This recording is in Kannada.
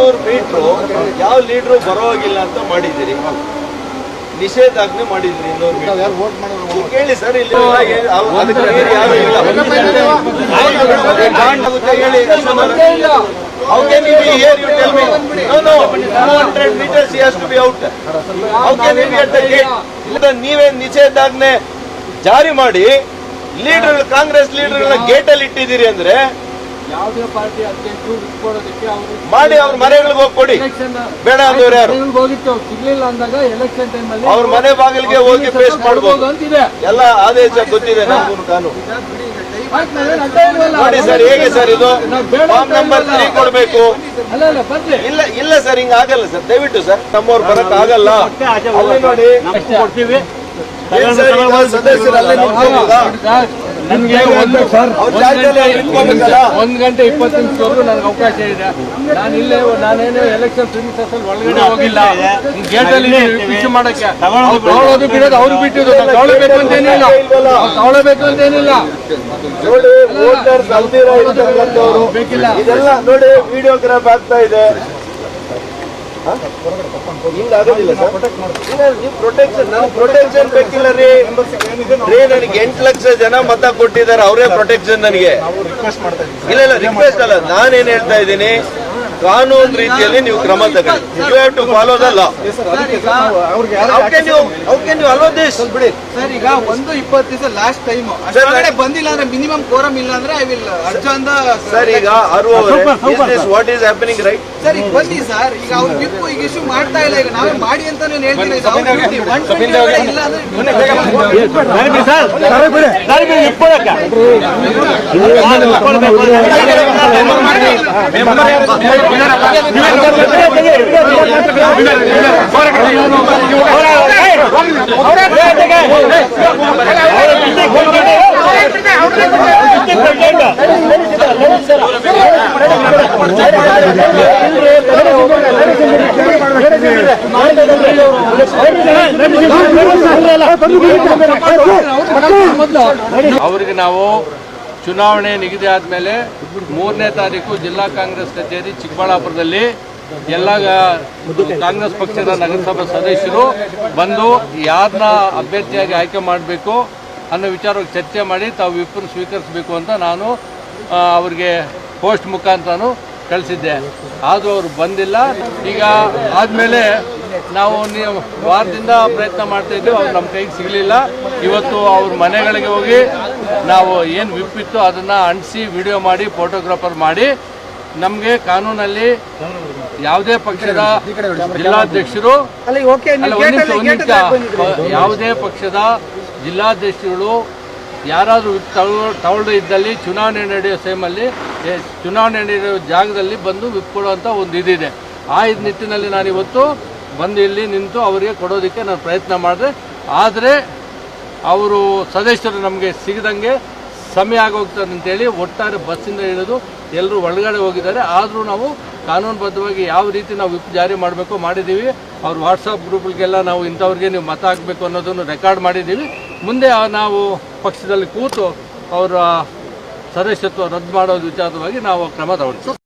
ಇನ್ನೂರು ಮೀಟ್ರು ಯಾವ ಲೀಡ್ರು ಬರೋಗಿಲ್ಲ ಅಂತ ಮಾಡಿದ್ದೀರಿ? ನಿಷೇಧಾಜ್ಞೆ ಮಾಡಿದ್ರಿ ಇನ್ನೂರು ಮೀಟರ್. ಕೇಳಿ ಸರ್ ಇಲ್ಲಿ ಯಾರು ಇಲ್ಲ. ಹೇಳಿ. How can he be here? You tell me. No, no. 200 meters he has to be out. How can he be at the gate? ಇಲ್ಲ ನೀವೇ ನಿಷೇಧಾಜ್ಞೆ ಜಾರಿ ಮಾಡಿ ಲೀಡರ್ ಕಾಂಗ್ರೆಸ್ ಲೀಡರ್ಗಳನ್ನ ಗೇಟಲ್ಲಿ ಇಟ್ಟಿದ್ದೀರಿ ಅಂದ್ರೆ ಯಾವುದೇ ಪಾರ್ಟಿ ಅಧ್ಯಕ್ಷರು ಇಟ್ಕೊಳ್ಳೋದಕ್ಕೆ ಅವರು ಮಾಡಿ ಅವ್ರ ಮನೆಗಳಿಗೆ ಹೋಗಿ ಕೊಡಿ. ಬೇಡ ಅಂದವ್ರು ಯಾರು? ಹೋಗಿತ್ತು ಸಿಗ್ಲಿಲ್ಲ ಅಂದಾಗ ಎಲೆಕ್ಷನ್ ಟೈಮ್ ಅಲ್ಲಿ ಅವ್ರ ಮನೆ ಬಾಗಿಲಿಗೆ ಹೋಗಿ ಫೇಸ್ ಮಾಡ್ಬೋದು. ಅಂತಿದೆ. ಎಲ್ಲ ಆದೇಶ ಗೊತ್ತಿದೆ ನಮಗೂ ಕಾನೂನು? ನೋಡಿ ಸರ್ ಹೇಗೆ ಸರ್ ಇದು? Form number. ತ್ರೀ ಕೊಡ್ಬೇಕು. ಇಲ್ಲ ಇಲ್ಲ ಸರ್ ಹಿಂಗ ಆಗಲ್ಲ ಸರ್. ದಯವಿಟ್ಟು ಸರ್ ನಮ್ಮವ್ರು ಬರಕ್ ಆಗಲ್ಲ. ಅಲ್ಲಿ ನೋಡಿ. ಏನ್ ಸರ್ ಒಂದು ಒಂದು ಗಂಟೆ ಇಪ್ಪತ್ತು ನಿಮಿಷವರೆಗೂ ನನಗೆ ಅವಕಾಶ ಇದೆ. ನಾನು ಇಲ್ಲೇ ನಾನೇನು ಎಲೆಕ್ಷನ್ ಪ್ರಿಮಿಸಸ್ ಅಲ್ಲಿ ಒಳಗಡೆ ಹೋಗಿಲ್ಲ. ಗೇಟ್ ಅಲ್ಲಿ ಇಶ್ಯೂ ಮಾಡಕ್ಕೆ. ತಗೊಳ್ಳೋದು ಬಿಡೋದು ಅವ್ರು ಬಿಟ್ಟಿದ್ದು. ತಗೊಳ್ಬೇಕು ಅಂತೇನಿಲ್ಲ. ತಗೊಳ್ಬೇಕು ಅಂತೇನಿಲ್ಲ. ನೋಡಿ ಬೇಕಿಲ್ಲ. ಇದೆಲ್ಲ ನೋಡಿ ವಿಡಿಯೋಗ್ರಾಫ್ ಆಗ್ತಾ ಇದೆ? ಹಿಂಗ್ ಆಗೋದಿಲ್ಲ ಸರ್. ನೀವು ಪ್ರೊಟೆಕ್ಷನ್ ನಾನು ಪ್ರೊಟೆಕ್ಷನ್ ಬೇಕಿಲ್ಲ ರೀ. ರೀ ನನಗೆ ಎಂಟು ಲಕ್ಷ ಜನ ಮತ ಕೊಟ್ಟಿದ್ದಾರೆ ಅವರೇ ಪ್ರೊಟೆಕ್ಷನ್ ನನಗೆ. ಇಲ್ಲ ಇಲ್ಲ ರಿಕ್ವೆಸ್ಟ್ ಅಲ್ಲ ನಾನೇನ್ ಹೇಳ್ತಾ ಇದ್ದೀನಿ ಕಾನೂನು ರೀತಿಯಲ್ಲಿ ನೀವು ಕ್ರಮ ತಗೊಳ್ಳಿ. You have to follow the law ಬಿಡಿ. ಸರ್ ಈಗ ಒಂದು ಇಪ್ಪತ್ತು ದಿವಸ ಲಾಸ್ಟ್ ಟೈಮ್ ಅಷ್ಟೊಳಗಡೆ ಬಂದಿಲ್ಲ ಅಂದ್ರೆ ಮಿನಿಮಮ್ ಕೋರಮ್ ಇಲ್ಲ ಅಂದ್ರೆ I will adjourn the sir ಈಗ what is happening right sir ಈಗ ಬನ್ನಿ ಸರ್ ಈಗ ಅವ್ರು ವಿಪ್ ಈಗ ಇಶ್ಯೂ ಮಾಡ್ತಾ ಇಲ್ಲ ಈಗ ನಾವೇ ಮಾಡಿ ಅಂತ ನಾನು ಹೇಳ್ತೀನಿ ಇದು ಅವ್ರ duty. 120 ಒಳಗಡೆ ಇಲ್ಲ ಅಂದ್ರೆ ಅವರಿಗೆ ನಾವು ಚುನಾವಣೆ ನಿಗದಿ ಆದಮೇಲೆ ಮೂರನೇ ತಾರೀಕು ಜಿಲ್ಲಾ ಕಾಂಗ್ರೆಸ್ ಕಚೇರಿ ಚಿಕ್ಕಬಳ್ಳಾಪುರದಲ್ಲಿ ಎಲ್ಲ ಕಾಂಗ್ರೆಸ್ ಪಕ್ಷದ ನಗರಸಭಾ ಸದಸ್ಯರು ಬಂದು ಯಾರನ್ನ ಅಭ್ಯರ್ಥಿಯಾಗಿ ಆಯ್ಕೆ ಮಾಡಬೇಕು ಅನ್ನೋ ವಿಚಾರವಾಗಿ ಚರ್ಚೆ ಮಾಡಿ ತಾವು ವಿಪ್ಪನ್ನು ಸ್ವೀಕರಿಸಬೇಕು ಅಂತ ನಾನು ಅವ್ರಿಗೆ ಪೋಸ್ಟ್ ಮುಖಾಂತರನು ಕಳಿಸಿದ್ದೆ. ಆದರೂ ಅವರು ಬಂದಿಲ್ಲ. ಈಗ ಆದಮೇಲೆ ನಾವು ವಾರದಿಂದ ಪ್ರಯತ್ನ ಮಾಡ್ತಾ ಇದ್ದೀವಿ. ಅವ್ರು ನಮ್ಮ ಕೈಗೆ ಸಿಗಲಿಲ್ಲ. ಇವತ್ತು ಅವ್ರ ಮನೆಗಳಿಗೆ ಹೋಗಿ ನಾವು ಏನು ವಿಪ್ಪಿತ್ತು ಅದನ್ನು ಅಂಟಿಸಿ ವಿಡಿಯೋ ಮಾಡಿ ಫೋಟೋಗ್ರಾಫರ್ ಮಾಡಿ ನಮಗೆ ಕಾನೂನಲ್ಲಿ ಯಾವುದೇ ಪಕ್ಷದ ಜಿಲ್ಲಾಧ್ಯಕ್ಷರು. ಯಾವುದೇ ಪಕ್ಷದ ಜಿಲ್ಲಾಧ್ಯಕ್ಷರುಗಳು ಯಾರಾದರೂ ತಗೊಳ್ಳೋ ಇದ್ದಲ್ಲಿ ಚುನಾವಣೆ ನಡೆಯೋ ಟೈಮಲ್ಲಿ ಏ, ಚುನಾವಣೆ ನಡೆಯುವ ಜಾಗದಲ್ಲಿ ಬಂದು ವಿಪ್ ಕೊಡುವಂಥ ಒಂದು ಇದಿದೆ. ಆ ಇದು ನಿಟ್ಟಿನಲ್ಲಿ ನಾನು ಇವತ್ತು ಬಂದು ಇಲ್ಲಿ ನಿಂತು ಅವರಿಗೆ ಕೊಡೋದಕ್ಕೆ ನಾನು ಪ್ರಯತ್ನ ಮಾಡಿದೆ. ಆದರೆ ಅವರು ಸದಸ್ಯರು ನಮಗೆ ಸಿಗದಂಗೆ ಸಮಯ ಆಗೋಗ್ತಾರೆ ಅಂತೇಳಿ ಒಟ್ಟಾರೆ ಬಸ್ಸಿಂದ ಇಳಿದು ಎಲ್ಲರೂ ಒಳಗಡೆ ಹೋಗಿದ್ದಾರೆ. ಆದರೂ ನಾವು ಕಾನೂನುಬದ್ಧವಾಗಿ ಯಾವ ರೀತಿ ನಾವು ವಿಪ್ ಜಾರಿ ಮಾಡಬೇಕು ಮಾಡಿದ್ದೀವಿ. ಅವ್ರ ವಾಟ್ಸಪ್ ಗ್ರೂಪ್ಗೆಲ್ಲ ನಾವು ಇಂಥವ್ರಿಗೆ ನೀವು ಮತ ಹಾಕಬೇಕು ಅನ್ನೋದನ್ನು ರೆಕಾರ್ಡ್ ಮಾಡಿದ್ದೀವಿ. ಮುಂದೆ ನಾವು ಪಕ್ಷದಲ್ಲಿ ಕೂತು ಅವರ ಸದಸ್ಯತ್ವ ರದ್ದು ಮಾಡೋದು ವಿಚಾರವಾಗಿ ನಾವು ಕ್ರಮ ತಗೊಳ್ತೀವಿ